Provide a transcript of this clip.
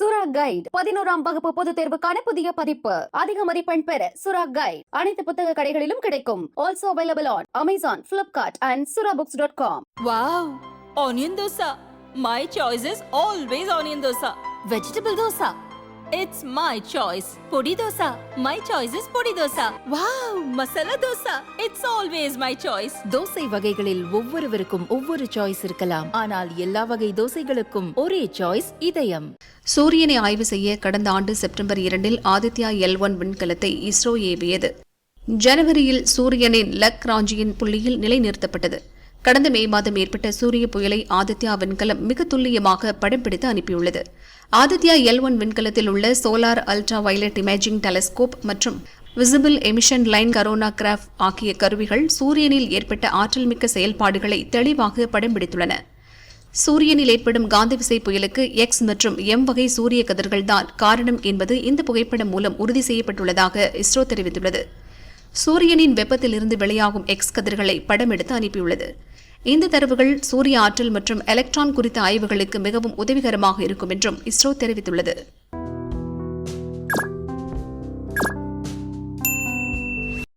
சுரா கைட் பதினோராம் வகுப்பு பொதுத் தேர்வுக்கான புதிய பதிப்பு. அதிக மதிப்பெண் பெற சுரா கைட் அனைத்து புத்தக கடைகளிலும் கிடைக்கும். Also available on Amazon Flipkart and Sura books dot com wow onion dosa my choice is always onion dosa vegetable dosa It's my choice. Podi dosa. My choice is podi dosa. Wow! Masala dosa. It's always my choice. தோசை வகைகளில் ஒவ்வொருவருக்கும் ஒவ்வொரு choice இருக்கலாம் ஆனால் எல்லா வகை தோசைகளுக்கும் ஒரே choice இதயம் சூரியனை ஆய்வு செய்ய கடந்த ஆண்டு செப்டம்பர் இரண்டில் ஆதித்யா எல் ஒன் விண்கலத்தை இஸ்ரோ ஏவியது ஜனவரியில் சூரியனின் லக் ராஞ்சியின் புள்ளியில் நிலைநிறுத்தப்பட்டது கடந்த மே மாதம் ஏற்பட்ட சூரிய புயலை ஆதித்யா விண்கலம் மிக துல்லியமாக படம் பிடித்து அனுப்பியுள்ளது. ஆதித்யா எல் ஒன் விண்கலத்தில் உள்ள solar ultra violet imaging telescope மற்றும் visible emission line coronagraph ஆகிய கருவிகள் சூரியனில் ஏற்பட்ட ஆற்றல்மிக்க செயல்பாடுகளை தெளிவாக படம் பிடித்துள்ளன. சூரியனில் ஏற்படும் காந்த விசை புயலுக்கு எக்ஸ் மற்றும் எம் வகை சூரிய கதிர்கள்தான் காரணம் என்பது இந்த புகைப்படம் மூலம் உறுதி செய்யப்பட்டுள்ளதாக இஸ்ரோ தெரிவித்துள்ளது. சூரியனின் வெப்பத்திலிருந்து வெளியாகும் எக்ஸ் கதிர்களை படம் எடுத்து அனுப்பியுள்ளது. இந்த தரவுகள் சூரிய ஆற்றல் மற்றும் எலக்ட்ரான் குறித்த ஆய்வுகளுக்கு மிகவும் உதவிகரமாக இருக்கும் என்றும் இஸ்ரோ தெரிவித்துள்ளது.